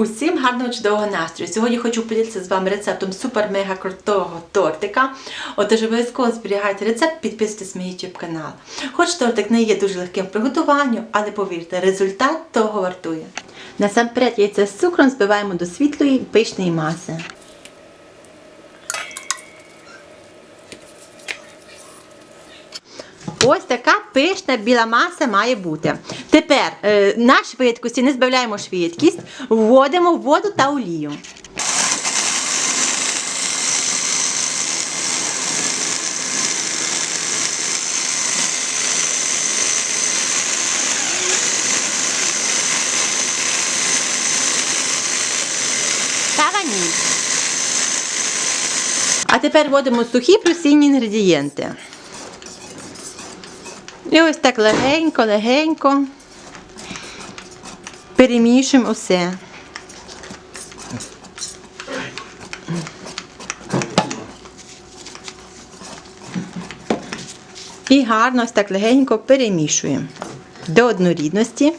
Усім гарного чудового настрою. Сьогодні хочу поділитися з вами рецептом супер-мега крутого тортика. Отож обов'язково зберігайте рецепт, підписуйтесь на мій YouTube канал. Хоч тортик не є дуже легким в приготуванню, але повірте, результат того вартує. Насамперед яйця з цукром збиваємо до світлої пишної маси. Ось така пишна біла маса має бути. Тепер е, на швидкості не збавляємо швидкість, вводимо воду та олію. А тепер вводимо сухі просінні інгредієнти. І ось так легенько, легенько перемішуємо усе. І гарно ось так легенько перемішуємо до однорідності.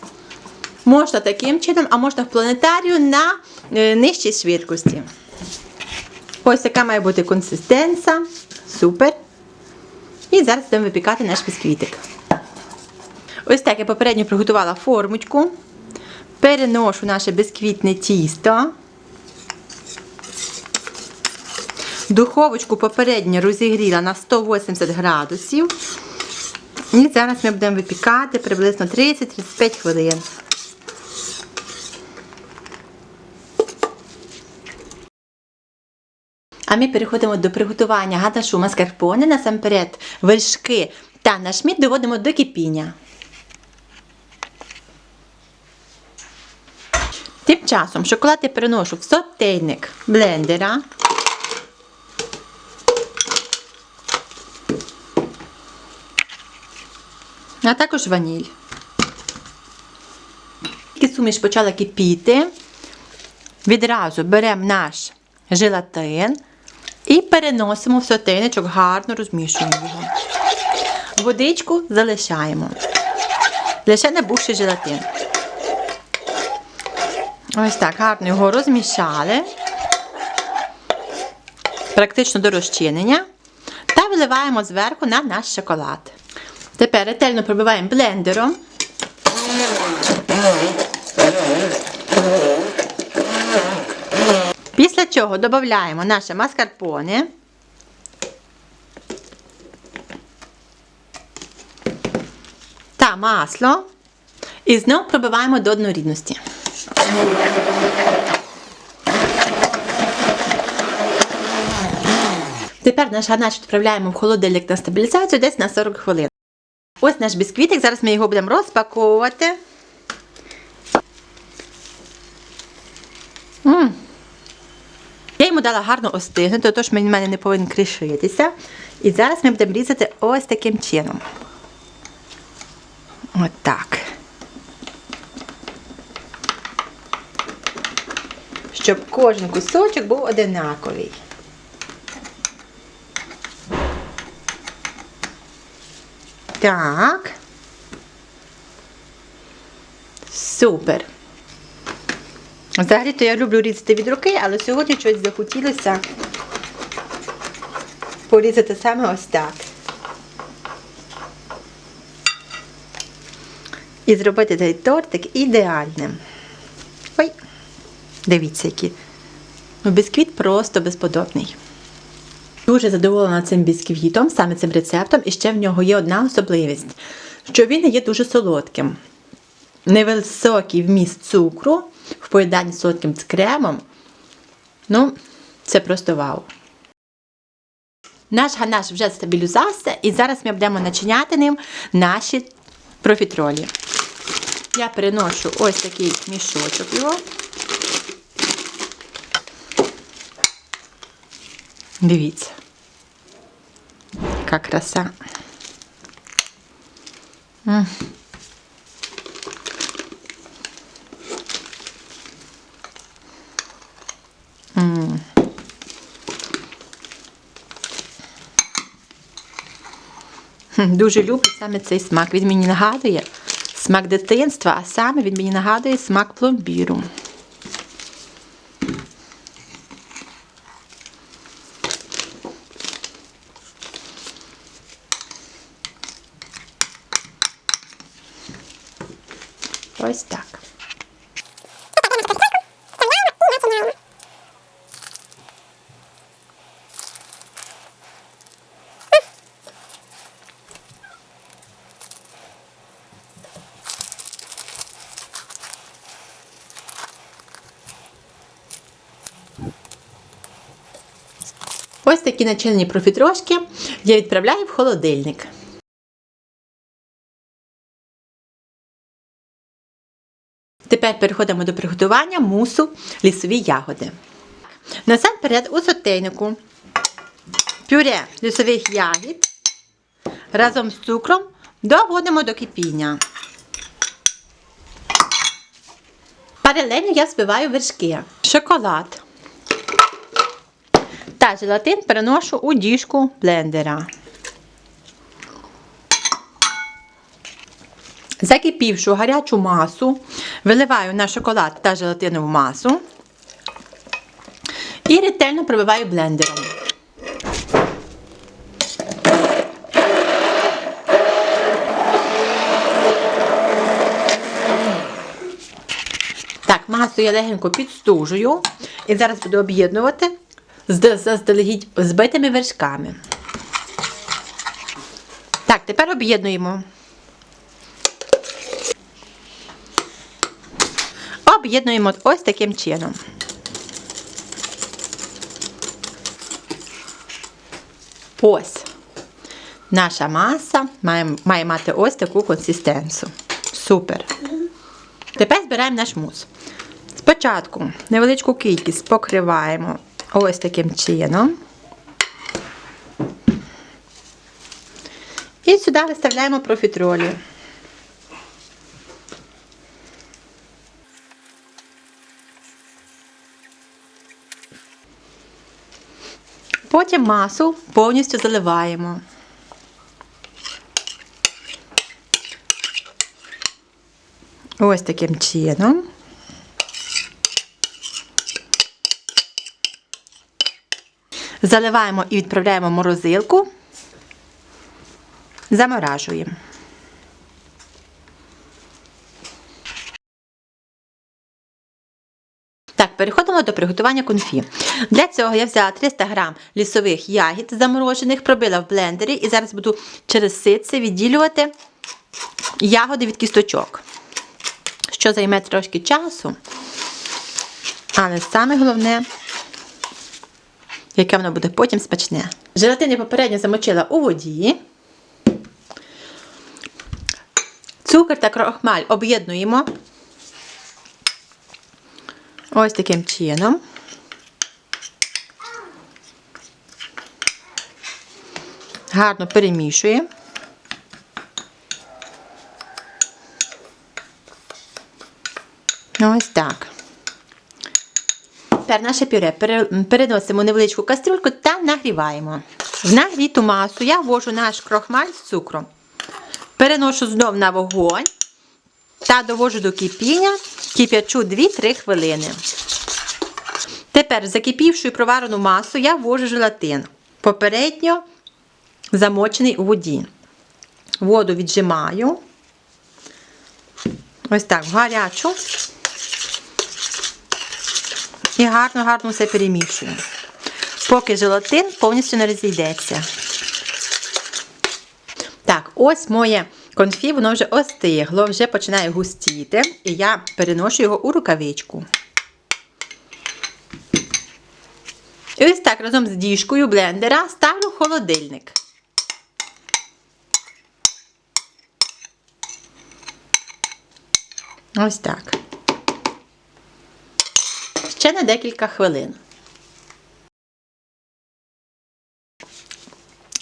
Можна таким чином, а можна в планетарію на е, нижчій швидкості. Ось така має бути консистенція. Супер. І зараз будемо випікати наш бісквітик. Ось так я попередньо приготувала формочку. Переношу наше бісквітне тісто. Духовочку попередньо розігріла на 180 градусів. І зараз ми будемо випікати приблизно 30-35 хвилин. А ми переходимо до приготування гадашу маскарпоне. Насамперед вершки та наш мід доводимо до кипіння. Тим часом шоколад я переношу в сотейник блендера. А також ваніль. Тільки суміш почала кипіти. Відразу беремо наш желатин і переносимо в сотейничок, гарно розмішуємо його. Водичку залишаємо. Лише набувши желатин. Ось так, гарно його розмішали. Практично до розчинення. Та виливаємо зверху на наш шоколад. Тепер ретельно пробиваємо блендером. Після чого додаємо наше маскарпоне. Та масло. І знову пробиваємо до однорідності. Тепер наш ганач відправляємо в холодильник на стабілізацію десь на 40 хвилин. Ось наш бісквітик, зараз ми його будемо розпаковувати. М. Я йому дала гарно остигнути, тож він в мене не повинен кришитися. І зараз ми будемо різати ось таким чином. От так. Щоб кожен кусочок був одинаковий. Так. Супер. Взагалі-то я люблю різати від руки, але сьогодні щось захотілося порізати саме ось так. І зробити цей тортик ідеальним. Дивіться, який. Ну, бісквіт просто безподобний. Дуже задоволена цим бісквітом, саме цим рецептом, і ще в нього є одна особливість, що він є дуже солодким. Невисокий вміст цукру в поєднанні з солодким з кремом. Ну, це просто вау. Наш ганаш вже стабілізувався, і зараз ми будемо начиняти ним наші профітролі. Я переношу ось такий мішочок його. Дивіться. Яка краса. Дуже люблю саме цей смак. Він мені нагадує смак дитинства, а саме він мені нагадує смак пломбіру. Ось так. Ось такі начинені профітрошки я відправляю в холодильник. Тепер переходимо до приготування мусу лісові ягоди. Насамперед у сотейнику пюре лісових ягід разом з цукром доводимо до кипіння. Паралельно я збиваю вершки, шоколад та желатин переношу у діжку блендера. Закипівшу гарячу масу, виливаю на шоколад та желатинову масу і ретельно пробиваю блендером. Так, масу я легенько підстужую і зараз буду об'єднувати заздалегідь збитими вершками. Так, тепер об'єднуємо. Об'єднуємо ось таким чином. Ось. Наша маса має, має мати ось таку консистенцію. Супер. Тепер збираємо наш мус. Спочатку невеличку кількість покриваємо ось таким чином. І сюди виставляємо профітролі. Потім масу повністю заливаємо. Ось таким чином. Заливаємо і відправляємо в морозилку. Заморажуємо. Так, переходимо до приготування конфі. Для цього я взяла 300 г лісових ягід заморожених, пробила в блендері і зараз буду через ситце відділювати ягоди від кісточок. Що займе трошки часу. Але саме головне, яке воно буде потім смачне. Желатин я попередньо замочила у воді. Цукор та крохмаль об'єднуємо. Ось таким чином. Гарно перемішуємо. Ось так. Тепер наше пюре переносимо в невеличку кастрюльку та нагріваємо. В нагріту масу я ввожу наш крохмаль з цукром. Переношу знов на вогонь та довожу до кипіння, кип'ячу 2-3 хвилини. Тепер в закипівшу проварену масу я ввожу желатин. Попередньо замочений у воді. Воду віджимаю. Ось так, гарячу. І гарно-гарно все перемішую. Поки желатин повністю не розійдеться. Так, ось моє конфі, воно вже остигло, вже починає густіти. І я переношу його у рукавичку. І ось так разом з діжкою блендера ставлю в холодильник. Ось так. Ще на декілька хвилин.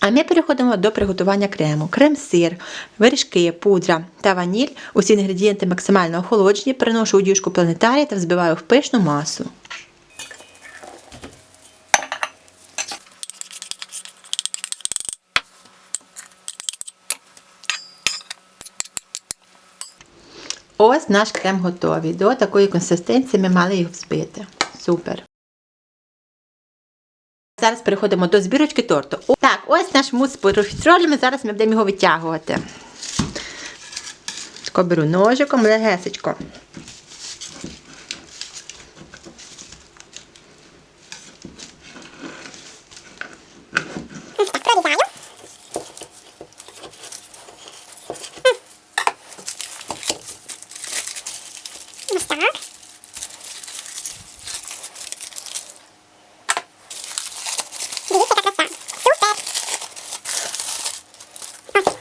А ми переходимо до приготування крему. Крем-сир, вершки, пудра та ваніль. Усі інгредієнти максимально охолоджені. Переношу у діжку планетарія та взбиваю в пишну масу. Ось наш крем готовий. До такої консистенції ми мали їх взбити. Супер. Зараз переходимо до збірочки торту. Ось наш мус з профітролями. Зараз ми будемо його витягувати. Тако беру ножиком легесечко. Так. Дивіться, яка краса. Супер. Ось.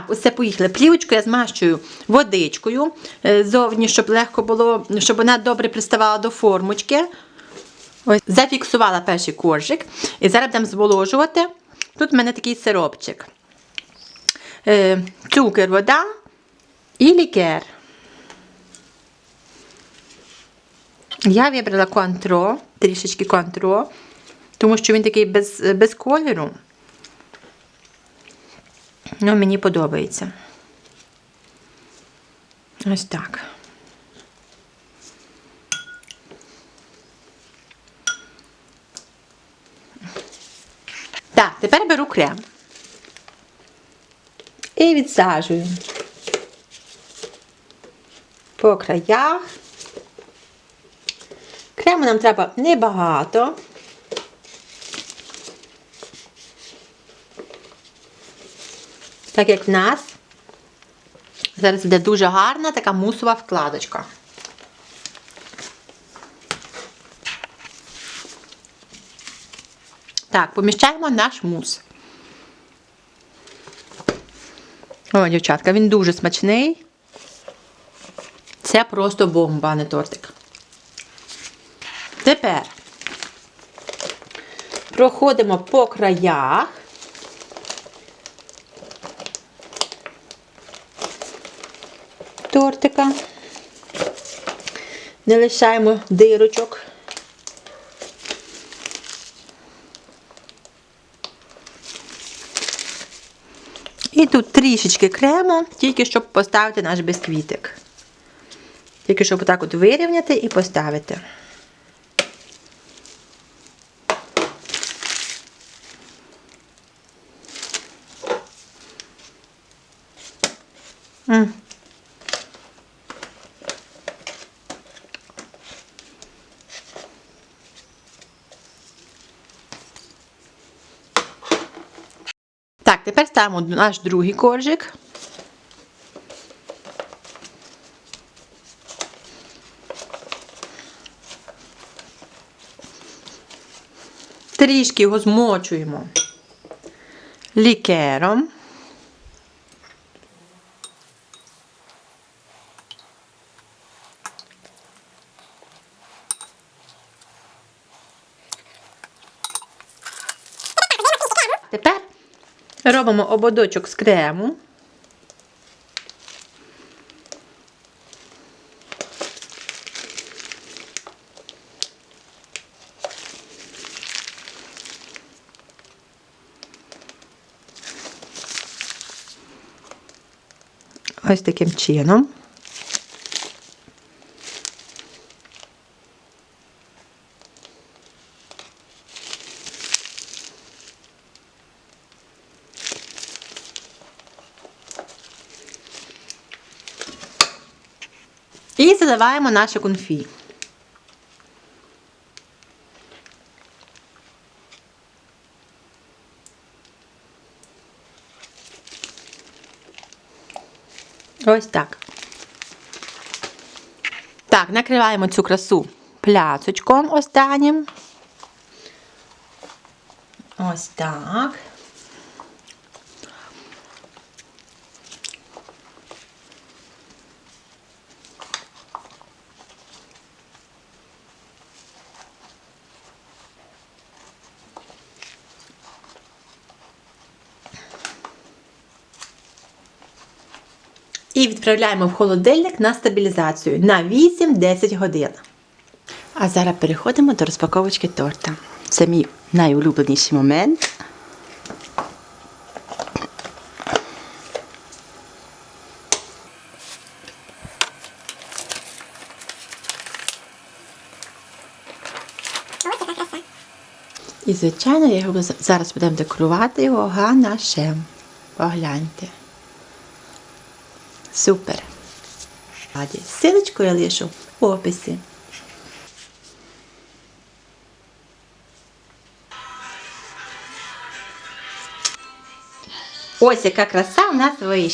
Так, усе поїхали. Плівочку я змащую водичкою е, зовні, щоб легко було, щоб вона добре приставала до формочки. Ось, зафіксувала перший коржик. І зараз будемо зволожувати. Тут в мене такий сиропчик. Е, цукер, вода і лікер. Я вибрала контро, трішечки контро, тому що він такий без, без кольору. Ну, мені подобається. Ось так. Так, тепер беру крем. І відсаджую. По краях. Крему нам треба небагато. Так як в нас зараз буде дуже гарна така мусова вкладочка. Так, поміщаємо наш мус. О, дівчатка, він дуже смачний. Це просто бомба, не тортик. Тепер проходимо по краях. тортика. Не лишаємо дирочок. І тут трішечки крему, тільки щоб поставити наш бисквітик. Тільки щоб отак от вирівняти і поставити. М. Тепер наш другий коржик. Трішки його змочуємо лікером. Тепер робимо ободочок з крему. Ось таким чином. І заливаємо наше конфі. Ось так. Так, накриваємо цю красу пляцочком останнім. Ось так. І відправляємо в холодильник на стабілізацію на 8-10 годин. А зараз переходимо до розпаковочки торта. Це мій найулюбленіший момент. І, звичайно, його зараз будемо декорувати його ганашем. Погляньте. Супер. Силочку я лишу в описі. Ось яка краса у нас вийшла.